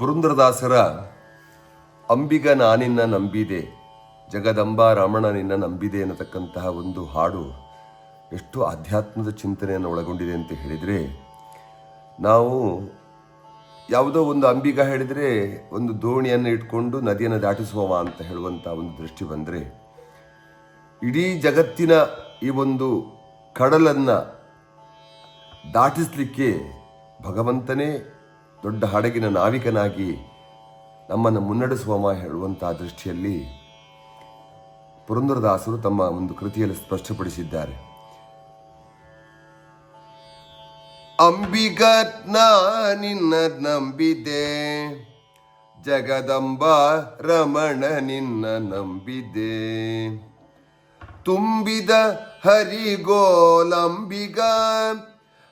ಪುರಂದರದಾಸರ, ಅಂಬಿಗ ನಾನಿನ್ನ ನಂಬಿದೆ, ಜಗದಂಬ ರಮಣ ನಿನ್ನ ನಂಬಿದೆ ಅನ್ನತಕ್ಕಂತಹ ಒಂದು ಹಾಡು ಎಷ್ಟು ಆಧ್ಯಾತ್ಮದ ಚಿಂತನೆಯನ್ನು ಒಳಗೊಂಡಿದೆ ಅಂತ ಹೇಳಿದರೆ, ನಾವು ಯಾವುದೋ ಒಂದು ಅಂಬಿಗ ಹೇಳಿದರೆ ಒಂದು ದೋಣಿಯನ್ನು ಇಟ್ಕೊಂಡು ನದಿಯನ್ನು ದಾಟಿಸುವವ ಅಂತ ಹೇಳುವಂಥ ಒಂದು ದೃಷ್ಟಿ ಬಂದರೆ, ಇಡೀ ಜಗತ್ತಿನ ಈ ಒಂದು ಕಡಲನ್ನು ದಾಟಿಸಲಿಕ್ಕೆ ಭಗವಂತನೇ ದೊಡ್ಡ ಹಡಗಿನ ನಾವಿಕನಾಗಿ ನಮ್ಮನ್ನು ಮುನ್ನಡೆಸುವವ ಹೇಳುವಂತಹ ದೃಷ್ಟಿಯಲ್ಲಿ ಪುರಂದರದಾಸರು ತಮ್ಮ ಒಂದು ಕೃತಿಯಲ್ಲಿ ಸ್ಪಷ್ಟಪಡಿಸಿದ್ದಾರೆ. ಅಂಬಿಗ ನಿನ್ನ ನಂಬಿದೆ, ಜಗದಂಬ ರಮಣ ನಿನ್ನ ನಂಬಿದೆ. ತುಂಬಿದ ಹರಿಗೋಲಂಬಿಗ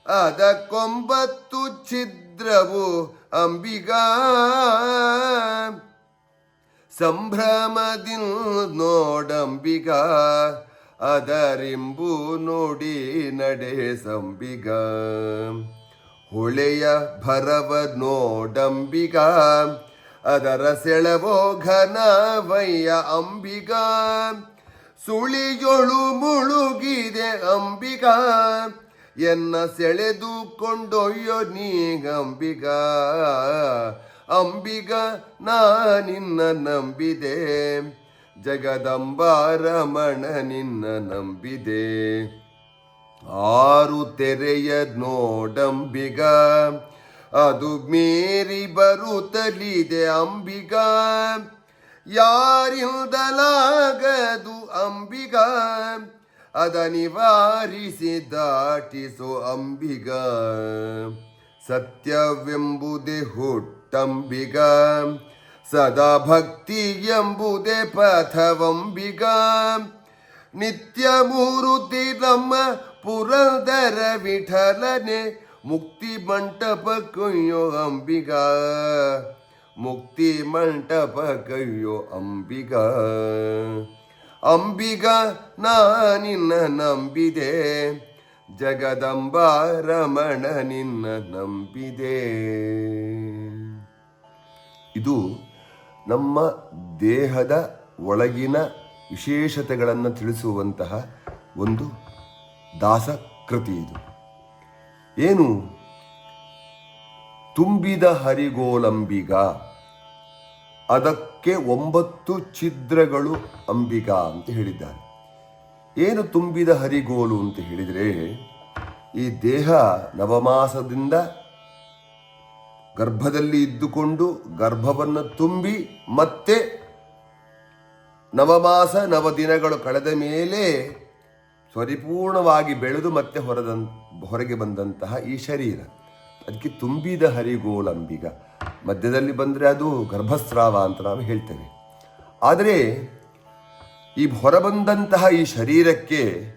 ಅದಕ್ಕೊಂಬತ್ತು ಛಿದ್ರವು ಅಂಬಿಗ. ಸಂಭ್ರಮದಿನ್ ನೋಡಂಬಿಗ ಅದರಿಂಬು ನೋಡಿ ನಡೆ ಸಂಬಿಗ. ಹೊಳೆಯ ಭರವ ನೋಡಂಬಿಗ ಅದರ ಸೆಳವೋ ಘನವಯ್ಯ ಅಂಬಿಗ. ಸುಳಿಯೊಳು ಮುಳುಗಿದೆ ಅಂಬಿಗ. ಎನ್ನ ಸೆಳೆದು ಕೊಂಡೊಯ್ಯೋ ನೀಗಂಬಿಗ ಅಂಬಿಗ. ನಾನಿನ್ನ ನಂಬಿದೆ. ಜಗದಂಬ ರಮಣ ನಿನ್ನ ನಂಬಿದೆ. ಆರು ತೆರೆಯ ನೋಡಂಬಿಗ, ಅದು ಮೀರಿ ಬರುತ್ತಲಿದೆ ಅಂಬಿಗ. ಯಾರಿಂದಲಾಗದು ಅಂಬಿಗ? ಅದ ನಿವಾರಿಸಿ ದಾಟಿಸೋ ಅಂಬಿಗ. ಸತ್ಯವೆಂಬುದೇ ಹುಟ್ಟಂಬಿಗ. ಸದಾ ಭಕ್ತಿ ಎಂಬುದೇ ಪಥವಂಬಿಗ. ನಿತ್ಯ ಮೂರುತಿ ನಮ್ಮ ಪುರಂದರ ವಿಠಲನೆ ಮುಕ್ತಿ ಮಂಟಪ ಕೊಯ್ಯೋ ಅಂಬಿಗ. ಮುಕ್ತಿ ಮಂಟಪ ಕಯ್ಯೋ ಅಂಬಿಗ. ಅಂಬಿಗ ನಾನಿನ್ನ ನಂಬಿದೆ. ಜಗದಂಬ ರಮಣ ನಿನ್ನ ನಂಬಿದೆ. ಇದು ನಮ್ಮ ದೇಹದ ಒಳಗಿನ ವಿಶೇಷತೆಗಳನ್ನು ತಿಳಿಸುವಂತಹ ಒಂದು ದಾಸ ಕೃತಿ ಇದು. ಏನು? ತುಂಬಿದ ಹರಿಗೋಲಂಬಿಗ. ಅದಕ್ಕೆ ಒಂಬತ್ತು ಛಿದ್ರಗಳು ಅಂಬಿಕಾ ಅಂತ ಹೇಳಿದ್ದಾರೆ. ಏನು ತುಂಬಿದ ಹರಿಗೋಲು ಅಂತ ಹೇಳಿದರೆ, ಈ ದೇಹ ನವಮಾಸದಿಂದ ಗರ್ಭದಲ್ಲಿ ಇದ್ದುಕೊಂಡು ಗರ್ಭವನ್ನು ತುಂಬಿ ಮತ್ತೆ ನವಮಾಸ ನವದಿನಗಳು ಕಳೆದ ಮೇಲೆ ಪರಿಪೂರ್ಣವಾಗಿ ಬೆಳೆದು ಮತ್ತೆ ಹೊರದ, ಹೊರಗೆ ಬಂದಂತಹ ಈ ಶರೀರ. ಅದಕ್ಕೆ ತುಂಬಿದ ಹರಿಗೋಲಂಬಿಗ ಮಧ್ಯದಲ್ಲಿ ಬಂದರೆ ಅದು ಗರ್ಭಸ್ರಾವ ಅಂತ ನಾವು ಹೇಳ್ತೇವೆ ಆದರೆ ಈ ಹೊರಬಂದಂತಹ ಈ ಶರೀರಕ್ಕೆ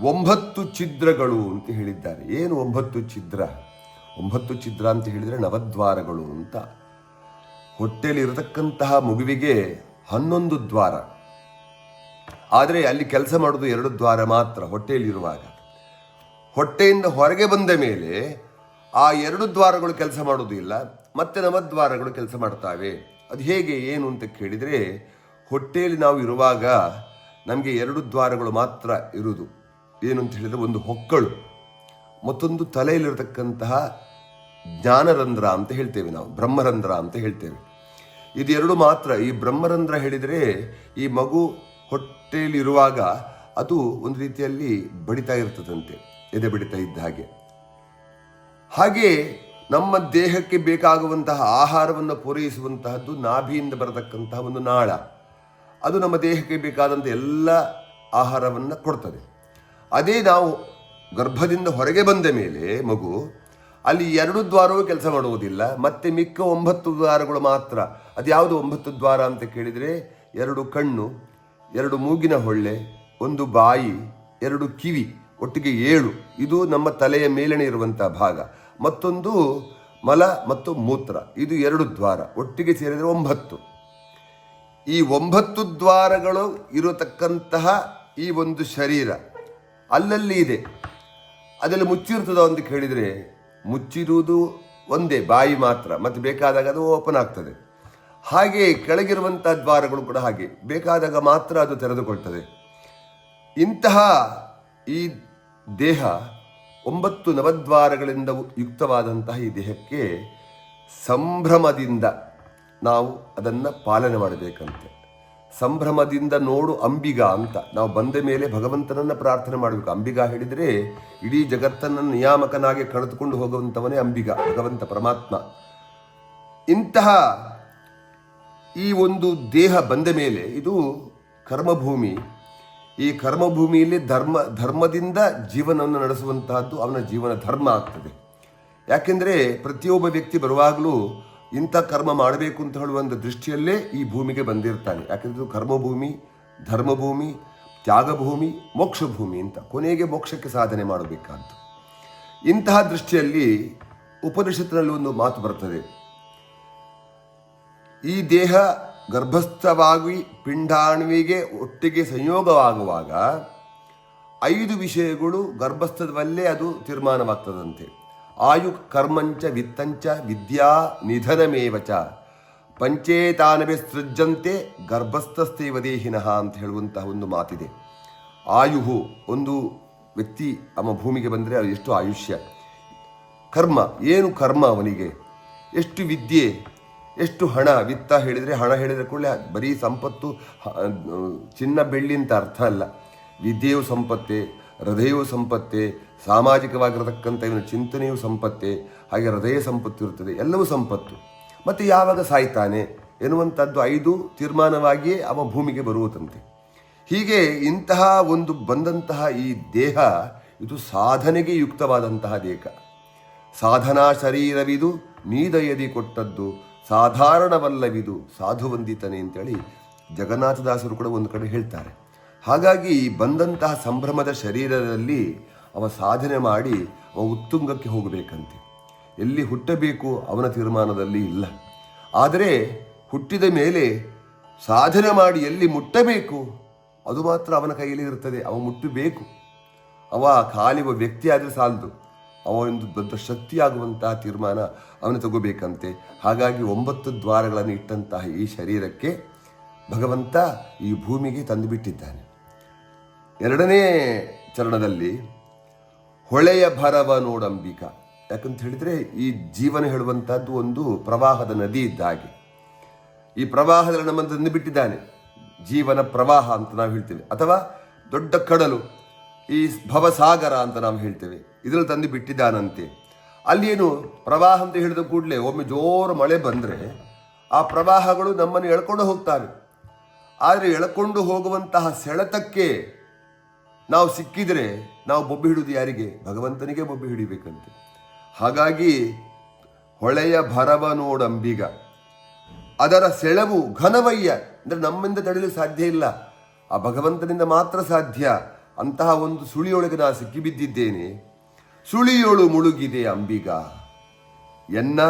ಒಂಬತ್ತು ಛಿದ್ರಗಳು ಅಂತ ಹೇಳಿದ್ದಾರೆ. ಏನು ಒಂಬತ್ತು ಛಿದ್ರ? ಒಂಬತ್ತು ಛಿದ್ರ ಅಂತ ಹೇಳಿದರೆ ನವದ್ವಾರಗಳು ಅಂತ. ಹೊಟ್ಟೆಯಲ್ಲಿ ಇರತಕ್ಕಂತಹ ಮಗುವಿಗೆ ಹನ್ನೊಂದು ದ್ವಾರ. ಆದರೆ ಅಲ್ಲಿ ಕೆಲಸ ಮಾಡೋದು ಎರಡು ದ್ವಾರ ಮಾತ್ರ ಹೊಟ್ಟೆಯಲ್ಲಿರುವಾಗ. ಹೊಟ್ಟೆಯಿಂದ ಹೊರಗೆ ಬಂದ ಮೇಲೆ ಆ ಎರಡು ದ್ವಾರಗಳು ಕೆಲಸ ಮಾಡುವುದಿಲ್ಲ ಮತ್ತೆ ನವದ್ವಾರಗಳು ಕೆಲಸ ಮಾಡ್ತಾವೆ. ಅದು ಹೇಗೆ, ಏನು ಅಂತ ಕೇಳಿದರೆ, ಹೊಟ್ಟೆಯಲ್ಲಿ ನಾವು ಇರುವಾಗ ನಮಗೆ ಎರಡು ದ್ವಾರಗಳು ಮಾತ್ರ ಇರುವುದು. ಏನು ಅಂತ ಹೇಳಿದರೆ ಒಂದು ಹೊಕ್ಕಳು, ಮತ್ತೊಂದು ತಲೆಯಲ್ಲಿರತಕ್ಕಂತಹ ಜ್ಞಾನರಂಧ್ರ ಅಂತ ಹೇಳ್ತೇವೆ ನಾವು, ಬ್ರಹ್ಮರಂಧ್ರ ಅಂತ ಹೇಳ್ತೇವೆ. ಇದು ಎರಡು ಮಾತ್ರ, ಈ ಬ್ರಹ್ಮರಂಧ್ರ ಹೇಳಿದರೆ ಈ ಮಗು ಹೊಟ್ಟೆಯಲ್ಲಿ ಇರುವಾಗ ಅದು ಒಂದು ರೀತಿಯಲ್ಲಿ ಬಡಿತಾ ಇರ್ತದಂತೆ, ಎದೆ ಬಡಿತಾ ಇದ್ದ ಹಾಗೆ. ಹಾಗೆ ನಮ್ಮ ದೇಹಕ್ಕೆ ಬೇಕಾಗುವಂತಹ ಆಹಾರವನ್ನು ಪೂರೈಸುವಂತಹದ್ದು ನಾಭಿಯಿಂದ ಬರತಕ್ಕಂತಹ ಒಂದು ನಾಳ. ಅದು ನಮ್ಮ ದೇಹಕ್ಕೆ ಬೇಕಾದಂಥ ಎಲ್ಲ ಆಹಾರವನ್ನು ಕೊಡ್ತದೆ. ಅದೇ ನಾವು ಗರ್ಭದಿಂದ ಹೊರಗೆ ಬಂದ ಮೇಲೆ ಮಗು, ಅಲ್ಲಿ ಎರಡು ದ್ವಾರವೂ ಕೆಲಸ ಮಾಡುವುದಿಲ್ಲ. ಮತ್ತೆ ಮಿಕ್ಕ ಒಂಬತ್ತು ದ್ವಾರಗಳು ಮಾತ್ರ. ಅದು ಯಾವುದು ಒಂಬತ್ತು ದ್ವಾರ ಅಂತ ಕೇಳಿದರೆ, ಎರಡು ಕಣ್ಣು, ಎರಡು ಮೂಗಿನ ಹೊಳ್ಳೆ, ಒಂದು ಬಾಯಿ, ಎರಡು ಕಿವಿ. ಒಟ್ಟಿಗೆ ಏಳು. ಇದು ನಮ್ಮ ತಲೆಯ ಮೇಲನೆ ಇರುವಂತಹ ಭಾಗ. ಮತ್ತೊಂದು ಮಲ ಮತ್ತು ಮೂತ್ರ. ಇದು ಎರಡು ದ್ವಾರ. ಒಟ್ಟಿಗೆ ಸೇರಿದರೆ ಒಂಬತ್ತು. ಈ ಒಂಬತ್ತು ದ್ವಾರಗಳು ಇರತಕ್ಕಂತಹ ಈ ಒಂದು ಶರೀರ ಅಲ್ಲಲ್ಲಿ ಇದೆ. ಅದೆಲ್ಲ ಮುಚ್ಚಿರ್ತದ ಅಂತ ಕೇಳಿದರೆ ಮುಚ್ಚಿರುವುದು ಒಂದೇ, ಬಾಯಿ ಮಾತ್ರ. ಮತ್ತು ಬೇಕಾದಾಗ ಅದು ಓಪನ್ ಆಗ್ತದೆ. ಹಾಗೆ ಕೆಳಗಿರುವಂಥ ದ್ವಾರಗಳು ಕೂಡ ಹಾಗೆ. ಬೇಕಾದಾಗ ಮಾತ್ರ ಅದು ತೆರೆದುಕೊಳ್ತದೆ. ಇಂತಹ ಈ ದೇಹ ಒಂಬತ್ತು ನವದ್ವಾರಗಳಿಂದ ಯುಕ್ತವಾದಂತಹ ಈ ದೇಹಕ್ಕೆ ಸಂಭ್ರಮದಿಂದ ನಾವು ಅದನ್ನು ಪಾಲನೆ ಮಾಡಬೇಕಂತೆ. ಸಂಭ್ರಮದಿಂದ ನೋಡು ಅಂಬಿಗ ಅಂತ ನಾವು ಬಂದ ಮೇಲೆ ಭಗವಂತನನ್ನು ಪ್ರಾರ್ಥನೆ ಮಾಡಬೇಕು. ಅಂಬಿಗ ಹೇಳಿದರೆ ಇಡೀ ಜಗತ್ತನ್ನು ನಿಯಾಮಕನಾಗಿ ಕಳೆದುಕೊಂಡು ಹೋಗುವಂಥವನೇ ಅಂಬಿಗ, ಭಗವಂತ ಪರಮಾತ್ಮ. ಇಂತಹ ಈ ಒಂದು ದೇಹ ಬಂದ ಮೇಲೆ ಇದು ಕರ್ಮಭೂಮಿ ಈ ಕರ್ಮಭೂಮಿಯಲ್ಲಿ ಧರ್ಮ, ಧರ್ಮದಿಂದ ಜೀವನವನ್ನು ನಡೆಸುವಂತಹದ್ದು ಅವನ ಜೀವನ ಧರ್ಮ ಆಗ್ತದೆ. ಯಾಕೆಂದರೆ ಪ್ರತಿಯೊಬ್ಬ ವ್ಯಕ್ತಿ ಬರುವಾಗಲೂ ಇಂಥ ಕರ್ಮ ಮಾಡಬೇಕು ಅಂತ ಹೇಳುವ ಒಂದು ದೃಷ್ಟಿಯಲ್ಲೇ ಈ ಭೂಮಿಗೆ ಬಂದಿರ್ತಾನೆ. ಯಾಕೆಂದ್ರೆ ಕರ್ಮಭೂಮಿ, ಧರ್ಮಭೂಮಿ, ತ್ಯಾಗಭೂಮಿ ಮೋಕ್ಷ ಭೂಮಿ ಅಂತ ಕೊನೆಗೆ ಮೋಕ್ಷಕ್ಕೆ ಸಾಧನೆ ಮಾಡಬೇಕಾದ್ದು. ಇಂತಹ ದೃಷ್ಟಿಯಲ್ಲಿ ಉಪನಿಷತ್ತಿನಲ್ಲಿ ಒಂದು ಮಾತು ಬರ್ತದೆ. ಈ ದೇಹ ಗರ್ಭಸ್ಥವಾಗಿ ಪಿಂಡಾಣುವಿಗೆ ಒಟ್ಟಿಗೆ ಸಂಯೋಗವಾಗುವಾಗ ಐದು ವಿಷಯಗಳು ಗರ್ಭಸ್ಥದಲ್ಲೇ ಅದು ತೀರ್ಮಾನವಾಗ್ತದಂತೆ. ಆಯು ಕರ್ಮಂಚ ವಿತ್ತಂಚ ವಿದ್ಯಾ ನಿಧನಮೇವಚ. ಪಂಚೇತಾನವೆ ಸೃಜ್ಯಂತೆ ಗರ್ಭಸ್ಥಸ್ಥೇವ ದೇಹಿನಃ ಅಂತ ಹೇಳುವಂತಹ ಒಂದು ಮಾತಿದೆ. ಆಯುಹು ಒಂದು ವ್ಯಕ್ತಿ ನಮ್ಮ ಭೂಮಿಗೆ ಬಂದರೆ ಅದು ಎಷ್ಟು ಆಯುಷ್ಯ. ಕರ್ಮ, ಏನು ಕರ್ಮ ಅವನಿಗೆ? ಎಷ್ಟು ವಿದ್ಯೆ? ಎಷ್ಟು ಹಣ, ವಿತ್ತ ಹೇಳಿದರೆ ಹಣ ಹೇಳಿದರೆ ಕೂಡಲೇ ಬರೀ ಸಂಪತ್ತು ಚಿನ್ನ ಬೆಳ್ಳಿ ಅಂತ ಅರ್ಥ ಅಲ್ಲ. ವಿದ್ಯೆಯು ಸಂಪತ್ತೆ, ಹೃದಯವು ಸಂಪತ್ತೆ, ಸಾಮಾಜಿಕವಾಗಿರತಕ್ಕಂಥ ಇವನ ಚಿಂತನೆಯೂ ಸಂಪತ್ತೆ, ಹಾಗೆ ಹೃದಯ ಸಂಪತ್ತು ಇರುತ್ತದೆ, ಎಲ್ಲವೂ ಸಂಪತ್ತು. ಮತ್ತು ಯಾವಾಗ ಸಾಯ್ತಾನೆ ಎನ್ನುವಂಥದ್ದು ಐದು ತೀರ್ಮಾನವಾಗಿಯೇ ಅವ ಭೂಮಿಗೆ ಬರುವುದಂತೆ. ಹೀಗೆ ಇಂತಹ ಒಂದು ಬಂದಂತಹ ಈ ದೇಹ, ಇದು ಸಾಧನೆಗೆ ಯುಕ್ತವಾದಂತಹ ದೇಹ. ಸಾಧನಾ ಶರೀರವಿದು ನೀದಯದಿ ಕೊಟ್ಟದ್ದು ಸಾಧಾರಣವಲ್ಲವಿದು ಸಾಧುವಂದಿತನೆ ಅಂತೇಳಿ ಜಗನ್ನಾಥದಾಸರು ಕೂಡ ಒಂದು ಕಡೆ ಹೇಳ್ತಾರೆ. ಹಾಗಾಗಿ ಬಂದಂತಹ ಸಂಭ್ರಮದ ಶರೀರದಲ್ಲಿ ಅವ ಸಾಧನೆ ಮಾಡಿ ಅವ ಉತ್ತುಂಗಕ್ಕೆ ಹೋಗಬೇಕಂತೆ. ಎಲ್ಲಿ ಹುಟ್ಟಬೇಕು ಅವನ ತೀರ್ಮಾನದಲ್ಲಿ ಇಲ್ಲ. ಆದರೆ ಹುಟ್ಟಿದ ಮೇಲೆ ಸಾಧನೆ ಮಾಡಿ ಎಲ್ಲಿ ಮುಟ್ಟಬೇಕು ಅದು ಮಾತ್ರ ಅವನ ಕೈಯಲ್ಲಿ ಇರ್ತದೆ ಅವ ಮುಟ್ಟಬೇಕು. ಅವ ಖಾಲಿ ವ್ಯಕ್ತಿ ಆದರೆ ಸಾಲದು. ಅವ ಒಂದು ದೊಡ್ಡ ಶಕ್ತಿಯಾಗುವಂತಹ ತೀರ್ಮಾನ ಅವನು ತಗೋಬೇಕಂತೆ. ಹಾಗಾಗಿ ಒಂಬತ್ತು ದ್ವಾರಗಳನ್ನು ಇಟ್ಟಂತಹ ಈ ಶರೀರಕ್ಕೆ ಭಗವಂತ ಈ ಭೂಮಿಗೆ ತಂದು ಬಿಟ್ಟಿದ್ದಾನೆ ಎರಡನೇ ಚರಣದಲ್ಲಿ ಹೊಳೆಯ ಭರವ ನೋಡಂಬಿಕ. ಯಾಕಂತ ಹೇಳಿದರೆ ಈ ಜೀವನ ಹೇಳುವಂಥದ್ದು ಒಂದು ಪ್ರವಾಹದ ನದಿ ಇದ್ದ ಹಾಗೆ. ಈ ಪ್ರವಾಹದಲ್ಲಿ ನಮ್ಮನ್ನು ತಂದು ಬಿಟ್ಟಿದ್ದಾನೆ. ಜೀವನ ಪ್ರವಾಹ ಅಂತ ನಾವು ಹೇಳ್ತೇವೆ. ಅಥವಾ ದೊಡ್ಡ ಕಡಲು. ಈ ಭವಸಾಗರ ಅಂತ ನಾವು ಹೇಳ್ತೇವೆ. ಇದರಲ್ಲಿ ತಂದು ಬಿಟ್ಟಿದ್ದಾನಂತೆ. ಅಲ್ಲಿ ಏನು ಪ್ರವಾಹ ಅಂತ ಹೇಳಿದ ಕೂಡಲೇ ಒಮ್ಮೆ ಜೋರು ಮಳೆ ಬಂದರೆ ಆ ಪ್ರವಾಹಗಳು ನಮ್ಮನ್ನು ಎಳ್ಕೊಂಡು ಹೋಗ್ತವೆ. ಆದರೆ ಎಳ್ಕೊಂಡು ಹೋಗುವಂತಹ ಸೆಳೆತಕ್ಕೆ ನಾವು ಸಿಕ್ಕಿದರೆ ನಾವು ಬೊಬ್ಬೆ ಹಿಡಿದು ಯಾರಿಗೆ? ಭಗವಂತನಿಗೆ ಬೊಬ್ಬೆ ಹಿಡಿಬೇಕಂತೆ. ಹಾಗಾಗಿ ಹೊಳೆಯ ಭರವ ನೋಡಂಬಿಗ ಅದರ ಸೆಳವು ಘನವಯ್ಯ. ಅಂದರೆ ನಮ್ಮಿಂದ ತಡೆಯಲು ಸಾಧ್ಯ ಇಲ್ಲ. ಆ ಭಗವಂತನಿಂದ ಮಾತ್ರ ಸಾಧ್ಯ. ಅಂತಹ ಒಂದು ಸುಳಿಯೊಳಗೆ ನಾ ಸಿಕ್ಕಿಬಿದ್ದಿದ್ದೇನೆ. ಸುಳಿಯೊಳು ಮುಳುಗಿದೆ ಅಂಬಿಗ. ಎನ್ನ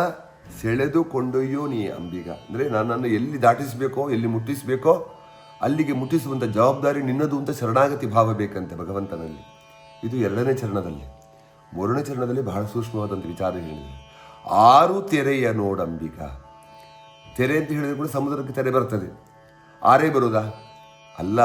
ಸೆಳೆದು ಕೊಂಡೊಯ್ಯೋ ನೀ ಅಂಬಿಗ. ಅಂದರೆ ನನ್ನನ್ನು ಎಲ್ಲಿ ದಾಟಿಸಬೇಕೋ, ಎಲ್ಲಿ ಮುಟ್ಟಿಸಬೇಕೋ, ಅಲ್ಲಿಗೆ ಮುಟ್ಟಿಸುವಂಥ ಜವಾಬ್ದಾರಿ ನಿನ್ನದು ಅಂತ ಶರಣಾಗತಿ ಭಾವ ಬೇಕಂತೆ ಭಗವಂತನಲ್ಲಿ. ಇದು ಎರಡನೇ ಚರಣದಲ್ಲಿ. ಮೂರನೇ ಚರಣದಲ್ಲಿ ಬಹಳ ಸೂಕ್ಷ್ಮವಾದಂಥ ವಿಚಾರ ಹೇಳಿದೆ. ಆರು ತೆರೆಯ ನೋಡಂಬಿಗ ತೆರೆ ಅಂತ ಹೇಳಿದ್ರೆ ಕೂಡ ಸಮುದ್ರಕ್ಕೆ ತೆರೆ ಬರ್ತದೆ. ಆರೇ ಬರೋದಾ? ಅಲ್ಲ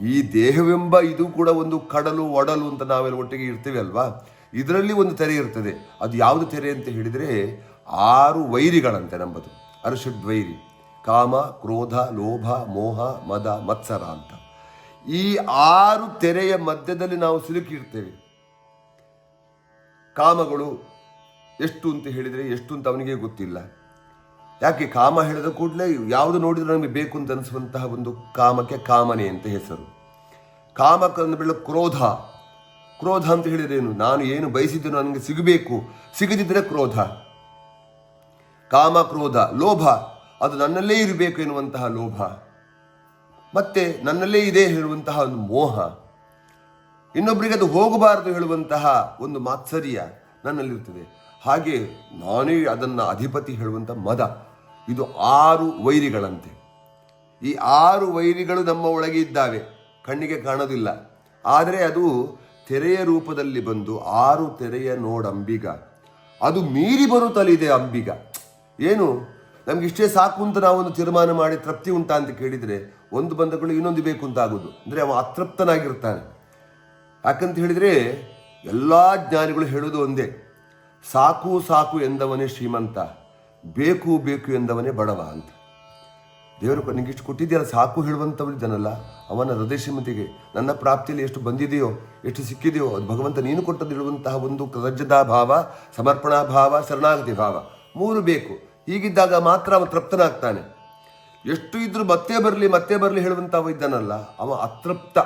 ಈ ದೇಹವೆಂಬ ಇದು ಕೂಡ ಒಂದು ಕಡಲು, ಒಡಲು ಅಂತ ನಾವೆಲ್ಲ ಒಟ್ಟಿಗೆ ಇರ್ತೇವೆ ಅಲ್ವಾ? ಇದರಲ್ಲಿ ಒಂದು ತೆರೆ ಇರ್ತದೆ. ಅದು ಯಾವುದು ತೆರೆ ಅಂತ ಹೇಳಿದರೆ ಆರು ವೈರಿಗಳಂತೆ ನಂಬದು. ಅರ್ಷಡ್ ವೈರಿ ಕಾಮ, ಕ್ರೋಧ, ಲೋಭ, ಮೋಹ, ಮದ, ಮತ್ಸರ ಅಂತ. ಈ ಆರು ತೆರೆಯ ಮಧ್ಯದಲ್ಲಿ ನಾವು ಸಿಲುಕಿರ್ತೇವೆ. ಕಾಮಗಳು ಎಷ್ಟು ಅಂತ ಹೇಳಿದರೆ ಎಷ್ಟು ಅಂತ ಅವನಿಗೆ ಗೊತ್ತಿಲ್ಲ. ಯಾಕೆ ಕಾಮ ಹೇಳಿದ ಕೂಡಲೇ ಯಾವುದು ನೋಡಿದ್ರೆ ನಮಗೆ ಬೇಕು ಅಂತ ಅನಿಸುವಂತಹ ಒಂದು ಕಾಮಕ್ಕೆ ಕಾಮನೆ ಅಂತ ಹೆಸರು. ಕಾಮಕ್ಕನ್ನು ಬೆಳ್ಳ ಕ್ರೋಧ. ಕ್ರೋಧ ಅಂತ ಹೇಳಿದ್ರೇನು? ನಾನು ಏನು ಬಯಸಿದ್ದು ನನಗೆ ಸಿಗಬೇಕು. ಸಿಗದಿದ್ದರೆ ಕ್ರೋಧ. ಕಾಮ, ಕ್ರೋಧ, ಲೋಭ, ಅದು ನನ್ನಲ್ಲೇ ಇರಬೇಕು ಎನ್ನುವಂತಹ ಲೋಭ. ಮತ್ತೆ ನನ್ನಲ್ಲೇ ಇದೆ ಹೇಳುವಂತಹ ಒಂದು ಮೋಹ. ಇನ್ನೊಬ್ಬರಿಗೆ ಅದು ಹೋಗಬಾರದು ಹೇಳುವಂತಹ ಒಂದು ಮಾತ್ಸರ್ಯ ನನ್ನಲ್ಲಿರ್ತದೆ. ಹಾಗೆ ನಾನೇ ಅದನ್ನು ಅಧಿಪತಿ ಹೇಳುವಂಥ ಮದ. ಇದು ಆರು ವೈರಿಗಳಂತೆ. ಈ ಆರು ವೈರಿಗಳು ನಮ್ಮ ಒಳಗೆ ಇದ್ದಾವೆ. ಕಣ್ಣಿಗೆ ಕಾಣೋದಿಲ್ಲ. ಆದರೆ ಅದು ತೆರೆಯ ರೂಪದಲ್ಲಿ ಬಂದು ಆರು ತೆರೆಯ ನೋಡಂಬಿಗ ಅದು ಮೀರಿ ಬರುತ್ತಲಿದೆ ಅಂಬಿಗ. ಏನು? ನಮ್ಗೆ ಇಷ್ಟೇ ಸಾಕು ಅಂತ ನಾವೊಂದು ತೀರ್ಮಾನ ಮಾಡಿ ತೃಪ್ತಿ ಉಂಟಾ ಅಂತ ಕೇಳಿದರೆ ಒಂದು ಬಂಧಗಳು ಇನ್ನೊಂದು ಬೇಕು ಅಂತ ಆಗೋದು. ಅಂದರೆ ಅವ ಅತೃಪ್ತನಾಗಿರ್ತಾನೆ. ಯಾಕಂತ ಹೇಳಿದರೆ ಎಲ್ಲ ಜ್ಞಾನಿಗಳು ಹೇಳೋದು ಒಂದೇ. ಸಾಕು ಸಾಕು ಎಂದವನೇ ಶ್ರೀಮಂತ, ಬೇಕು ಬೇಕು ಎಂದವನೇ ಬಡವ ಅಂತ. ದೇವರು ನಿಂಗೆ ಇಷ್ಟು ಕೊಟ್ಟಿದೆಯಲ್ಲ, ಸಾಕು ಹೇಳುವಂಥವನಿದ್ದಾನಲ್ಲ ಅವನ ಹೃದಯ ಶ್ರೀಮತಿಗೆ ನನ್ನ ಪ್ರಾಪ್ತಿಯಲ್ಲಿ ಎಷ್ಟು ಬಂದಿದೆಯೋ, ಎಷ್ಟು ಸಿಕ್ಕಿದೆಯೋ, ಅದು ಭಗವಂತ ನೀನು ಕೊಟ್ಟದಿರುವಂತಹ ಒಂದು ಕೃತಜ್ಞತಾ ಭಾವ, ಸಮರ್ಪಣಾ ಭಾವ, ಶರಣಾಗತಿ ಭಾವ. ಮೂರು ಬೇಕು. ಹೀಗಿದ್ದಾಗ ಮಾತ್ರ ಅವನು ತೃಪ್ತನಾಗ್ತಾನೆ. ಎಷ್ಟು ಇದ್ರೂ ಮತ್ತೆ ಬರಲಿ ಮತ್ತೆ ಬರಲಿ ಹೇಳುವಂಥವ ಇದ್ದಾನಲ್ಲ ಅವ ಅತೃಪ್ತ.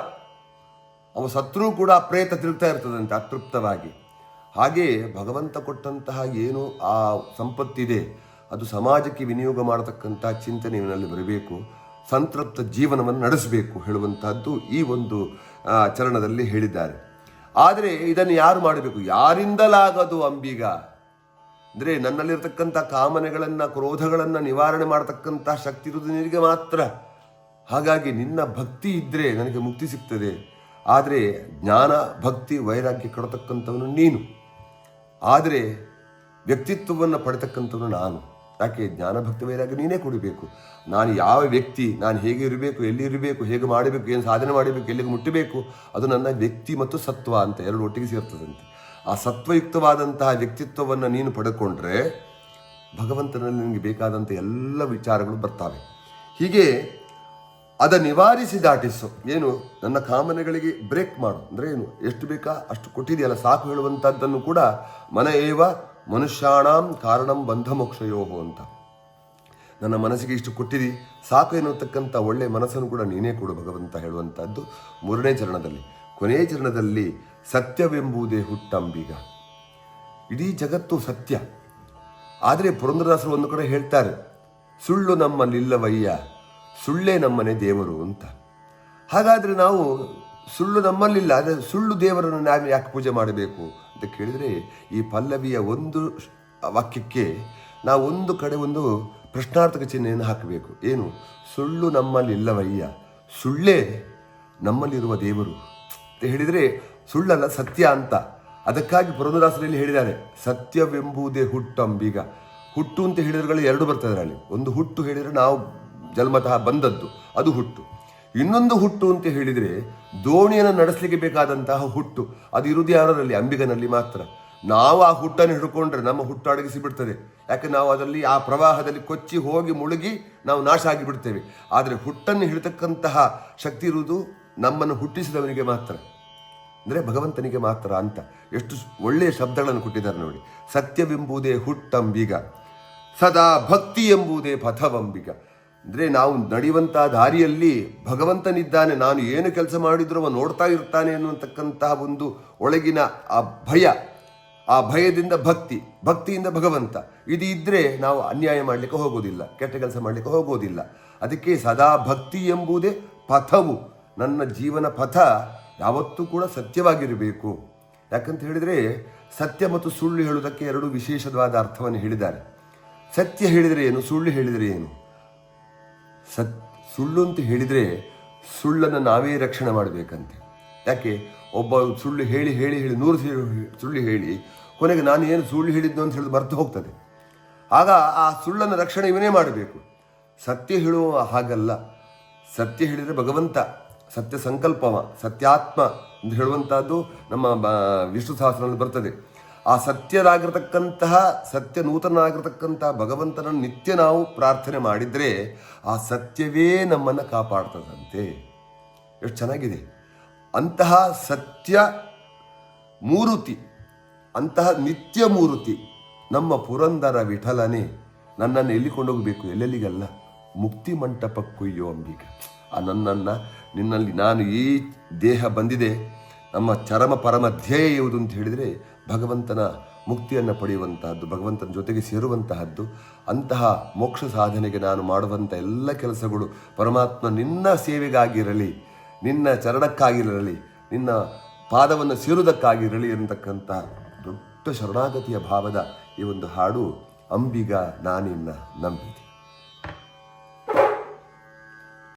ಅವ ಸತ್ರೂ ಕೂಡ ಪ್ರೇತ ತಿರುಗ್ತಾ ಇರ್ತದಂತೆ ಅತೃಪ್ತವಾಗಿ. ಹಾಗೆ ಭಗವಂತ ಕೊಟ್ಟಂತಹ ಏನು ಆ ಸಂಪತ್ತಿದೆ, ಅದು ಸಮಾಜಕ್ಕೆ ವಿನಿಯೋಗ ಮಾಡತಕ್ಕಂಥ ಚಿಂತನೆ ಬರಬೇಕು, ಸಂತೃಪ್ತ ಜೀವನವನ್ನು ನಡೆಸಬೇಕು ಹೇಳುವಂತಹದ್ದು ಈ ಒಂದು ಚರಣದಲ್ಲಿ ಹೇಳಿದ್ದಾರೆ. ಆದರೆ ಇದನ್ನು ಯಾರು ಮಾಡಬೇಕು? ಯಾರಿಂದಲಾಗದು ಅಂಬೀಗ? ಅಂದರೆ ನನ್ನಲ್ಲಿರತಕ್ಕಂಥ ಕಾಮನೆಗಳನ್ನು, ಕ್ರೋಧಗಳನ್ನು ನಿವಾರಣೆ ಮಾಡತಕ್ಕಂಥ ಶಕ್ತಿ ಇರುವುದು ನಿನಗೆ ಮಾತ್ರ. ಹಾಗಾಗಿ ನಿನ್ನ ಭಕ್ತಿ ಇದ್ದರೆ ನನಗೆ ಮುಕ್ತಿ ಸಿಗ್ತದೆ. ಆದರೆ ಜ್ಞಾನ, ಭಕ್ತಿ, ವೈರಾಗ್ಯ ಕೊಡತಕ್ಕಂಥವನು ನೀನು. ಆದರೆ ವ್ಯಕ್ತಿತ್ವವನ್ನು ಪಡೆತಕ್ಕಂಥವನು ನಾನು. ಯಾಕೆ? ಜ್ಞಾನಭಕ್ತ ಭಕ್ತಿ ನೀನೇ ಕೊಡಬೇಕು. ನಾನು ಯಾವ ವ್ಯಕ್ತಿ, ನಾನು ಹೇಗೆ ಇರಬೇಕು, ಎಲ್ಲಿ ಇರಬೇಕು, ಹೇಗೆ ಮಾಡಬೇಕು, ಏನು ಸಾಧನೆ ಮಾಡಬೇಕು, ಎಲ್ಲಿಗೆ ಮುಟ್ಟಬೇಕು, ಅದು ನನ್ನ ವ್ಯಕ್ತಿ ಮತ್ತು ಸತ್ವ ಅಂತ ಎರಡು ಒಟ್ಟಿಗೆ ಸೇರ್ತದಂತೆ. ಆ ಸತ್ವಯುಕ್ತವಾದಂತಹ ವ್ಯಕ್ತಿತ್ವವನ್ನು ನೀನು ಪಡೆದುಕೊಂಡ್ರೆ ಭಗವಂತನಲ್ಲಿ ನಿನಗೆ ಬೇಕಾದಂಥ ಎಲ್ಲ ವಿಚಾರಗಳು ಬರ್ತವೆ. ಹೀಗೆ ಅದ ನಿವಾರಿಸಿ ದಾಟಿಸು ಏನು, ನನ್ನ ಕಾಮನೆಗಳಿಗೆ ಬ್ರೇಕ್ ಮಾಡು. ಅಂದರೆ ಏನು, ಎಷ್ಟು ಬೇಕಾ, ಅಷ್ಟು ಕೊಟ್ಟಿದೆಯಲ್ಲ, ಸಾಕು ಹೇಳುವಂಥದ್ದನ್ನು ಕೂಡ ಮನ ಏವ ಮನುಷ್ಯಾಣಾಂ ಕಾರಣಂ ಬಂಧ ಅಂತ. ನನ್ನ ಮನಸ್ಸಿಗೆ ಇಷ್ಟು ಕೊಟ್ಟಿದಿ, ಸಾಕು ಎನ್ನುತಕ್ಕಂಥ ಒಳ್ಳೆ ಮನಸ್ಸನ್ನು ಕೂಡ ನೀನೇ ಕೊಡು ಭಗವಂತ ಹೇಳುವಂಥದ್ದು ಮೂರನೇ ಚರಣದಲ್ಲಿ. ಕೊನೆಯ ಚರಣದಲ್ಲಿ ಸತ್ಯವೆಂಬುದೇ ಹುಟ್ಟಂಬೀಗ. ಇಡೀ ಜಗತ್ತು ಸತ್ಯ. ಆದರೆ ಪುರಂದ್ರದಾಸರು ಒಂದು ಕಡೆ ಹೇಳ್ತಾರೆ, ಸುಳ್ಳು ನಮ್ಮಲ್ಲಿಲ್ಲವಯ್ಯ ಸುಳ್ಳೇ ನಮ್ಮನೆ ದೇವರು ಅಂತ. ಹಾಗಾದರೆ ನಾವು ಸುಳ್ಳು ನಮ್ಮಲ್ಲಿಲ್ಲ, ಆದರೆ ಸುಳ್ಳು ದೇವರನ್ನು ನಾವು ಯಾಕೆ ಪೂಜೆ ಮಾಡಬೇಕು ಅಂತ ಕೇಳಿದರೆ, ಈ ಪಲ್ಲವಿಯ ಒಂದು ವಾಕ್ಯಕ್ಕೆ ನಾವು ಒಂದು ಕಡೆ ಒಂದು ಪ್ರಶ್ನಾರ್ಥಕ ಚಿಹ್ನೆಯನ್ನು ಹಾಕಬೇಕು. ಏನು? ಸುಳ್ಳು ನಮ್ಮಲ್ಲಿಲ್ಲವಯ್ಯ. ಸುಳ್ಳೇ ನಮ್ಮಲ್ಲಿರುವ ದೇವರು ಅಂತ ಹೇಳಿದರೆ, ಸುಳ್ಳಲ್ಲ, ಸತ್ಯ ಅಂತ. ಅದಕ್ಕಾಗಿ ಪುರಂದರಾಸರಲ್ಲಿ ಹೇಳಿದ್ದಾರೆ, ಸತ್ಯವೆಂಬುದೇ ಹುಟ್ಟಂಬೀಗ ಹುಟ್ಟು ಅಂತ ಹೇಳಿದ್ರೆ ಎರಡು ಬರ್ತದೆ ಅಲ್ಲಿ. ಒಂದು ಹುಟ್ಟು ಹೇಳಿದರೆ ನಾವು ಜನ್ಮತಃ ಬಂದದ್ದು, ಅದು ಹುಟ್ಟು. ಇನ್ನೊಂದು ಹುಟ್ಟು ಅಂತ ಹೇಳಿದರೆ, ದೋಣಿಯನ್ನು ನಡೆಸಲಿಕ್ಕೆ ಬೇಕಾದಂತಹ ಹುಟ್ಟು. ಅದು ಇರುವುದು ಯಾರರಲ್ಲಿ? ಅಂಬಿಗನಲ್ಲಿ ಮಾತ್ರ. ನಾವು ಆ ಹುಟ್ಟನ್ನು ಹಿಡ್ಕೊಂಡ್ರೆ ನಮ್ಮ ಹುಟ್ಟು ಅಡಗಿಸಿ ಬಿಡ್ತದೆ ಯಾಕೆ ನಾವು ಅದರಲ್ಲಿ, ಆ ಪ್ರವಾಹದಲ್ಲಿ ಕೊಚ್ಚಿ ಹೋಗಿ ಮುಳುಗಿ ನಾವು ನಾಶ ಆಗಿಬಿಡ್ತೇವೆ. ಆದರೆ ಹುಟ್ಟನ್ನು ಹಿಡಿತಕ್ಕಂತಹ ಶಕ್ತಿ ಇರುವುದು ನಮ್ಮನ್ನು ಹುಟ್ಟಿಸಿದವನಿಗೆ ಮಾತ್ರ. ಅಂದರೆ ಭಗವಂತನಿಗೆ ಮಾತ್ರ ಅಂತ. ಎಷ್ಟು ಒಳ್ಳೆಯ ಶಬ್ದಗಳನ್ನು ಕೊಟ್ಟಿದ್ದಾರೆ ನೋಡಿ. ಸತ್ಯವೆಂಬುದೇ ಹುಟ್ಟಂಬಿಗ. ಸದಾ ಭಕ್ತಿ ಎಂಬುದೇ ಪಥವಂಬಿಗ. ಅಂದರೆ ನಾವು ನಡೆಯುವಂಥ ದಾರಿಯಲ್ಲಿ ಭಗವಂತನಿದ್ದಾನೆ, ನಾನು ಏನು ಕೆಲಸ ಮಾಡಿದ್ರು ಅವ ನೋಡ್ತಾ ಇರ್ತಾನೆ ಅನ್ನುವಂತಕ್ಕಂತಹ ಒಂದು ಒಳಗಿನ ಆ ಭಯ, ಆ ಭಯದಿಂದ ಭಕ್ತಿ, ಭಕ್ತಿಯಿಂದ ಭಗವಂತ. ಇದು ಇದ್ದರೆ ನಾವು ಅನ್ಯಾಯ ಮಾಡಲಿಕ್ಕೆ ಹೋಗೋದಿಲ್ಲ, ಕೆಟ್ಟ ಕೆಲಸ ಮಾಡಲಿಕ್ಕೆ ಹೋಗೋದಿಲ್ಲ. ಅದಕ್ಕೆ ಸದಾ ಭಕ್ತಿ ಎಂಬುದೇ ಪಥವು. ನನ್ನ ಜೀವನ ಪಥ ಯಾವತ್ತೂ ಕೂಡ ಸತ್ಯವಾಗಿರಬೇಕು. ಯಾಕಂತ ಹೇಳಿದರೆ ಸತ್ಯ ಮತ್ತು ಸುಳ್ಳು ಹೇಳುವುದಕ್ಕೆ ಎರಡು ವಿಶೇಷವಾದ ಅರ್ಥವನ್ನು ಹೇಳಿದ್ದಾರೆ. ಸತ್ಯ ಹೇಳಿದರೆ ಏನು, ಸುಳ್ಳು ಹೇಳಿದರೆ ಏನು? ಸತ್ ಸುಳ್ಳು ಅಂತ ಹೇಳಿದರೆ ಸುಳ್ಳನ್ನು ನಾವೇ ರಕ್ಷಣೆ ಮಾಡಬೇಕಂತೆ. ಯಾಕೆ? ಒಬ್ಬ ಸುಳ್ಳು ಹೇಳಿ ಹೇಳಿ ಹೇಳಿ, ನೂರು ಸುಳ್ಳು ಹೇಳಿ, ಕೊನೆಗೆ ನಾನು ಏನು ಸುಳ್ಳು ಹೇಳಿದ್ದು ಅಂತ ಹೇಳಿದು ಮರೆತು ಹೋಗ್ತದೆ. ಆಗ ಆ ಸುಳ್ಳನ್ನು ರಕ್ಷಣೆ ಇವನೇ ಮಾಡಬೇಕು. ಸತ್ಯ ಹೇಳುವ ಹಾಗಲ್ಲ. ಸತ್ಯ ಹೇಳಿದರೆ ಭಗವಂತ, ಸತ್ಯ ಸಂಕಲ್ಪವ, ಸತ್ಯಾತ್ಮ ಅಂತ ಹೇಳುವಂಥದ್ದು ನಮ್ಮ ವಿಷ್ಣು ಸಹಸ್ರನಲ್ಲಿ ಬರ್ತದೆ. ಆ ಸತ್ಯರಾಗಿರ್ತಕ್ಕಂತಹ ಸತ್ಯ ನೂತನಾಗಿರ್ತಕ್ಕಂತಹ ಭಗವಂತನನ್ನು ನಿತ್ಯ ನಾವು ಪ್ರಾರ್ಥನೆ ಮಾಡಿದರೆ ಆ ಸತ್ಯವೇ ನಮ್ಮನ್ನು ಕಾಪಾಡ್ತದಂತೆ. ಎಷ್ಟು ಚೆನ್ನಾಗಿದೆ. ಅಂತಹ ಸತ್ಯ ಮೂರುತಿ, ಅಂತಹ ನಿತ್ಯ ಮೂರುತಿ ನಮ್ಮ ಪುರಂದರ ವಿಠಲನೆ ನನ್ನನ್ನು ಎಲ್ಲಿ ಕೊಂಡೋಗಬೇಕು, ಎಲ್ಲೆಲ್ಲಿಗಲ್ಲ? ಮುಕ್ತಿ ಮಂಟಪಕ್ಕುಯ್ಯೋ ಅಂಬಿಕ ಆ ನನ್ನನ್ನು, ನಿನ್ನಲ್ಲಿ ನಾನು ಈ ದೇಹ ಬಂದಿದೆ, ನಮ್ಮ ಚರಮ ಪರಮ ಧ್ಯೇಯ ಯಾವುದು ಅಂತ ಹೇಳಿದರೆ ಭಗವಂತನ ಮುಕ್ತಿಯನ್ನು ಪಡೆಯುವಂತಹದ್ದು, ಭಗವಂತನ ಜೊತೆಗೆ ಸೇರುವಂತಹದ್ದು, ಅಂತಹ ಮೋಕ್ಷ ಸಾಧನೆಗೆ ನಾನು ಮಾಡುವಂಥ ಎಲ್ಲ ಕೆಲಸಗಳು ಪರಮಾತ್ಮ ನಿನ್ನ ಸೇವೆಗಾಗಿರಲಿ, ನಿನ್ನ ಚರಣಕ್ಕಾಗಿರಲಿ, ನಿನ್ನ ಪಾದವನ್ನು ಸೇರುವುದಕ್ಕಾಗಿರಲಿ ಎಂತಕ್ಕಂಥ ದೊಡ್ಡ ಶರಣಾಗತಿಯ ಭಾವದ ಈ ಒಂದು ಹಾಡು ಅಂಬಿಗ ನಾನಿನ್ನ ನಂಬಿದೆ.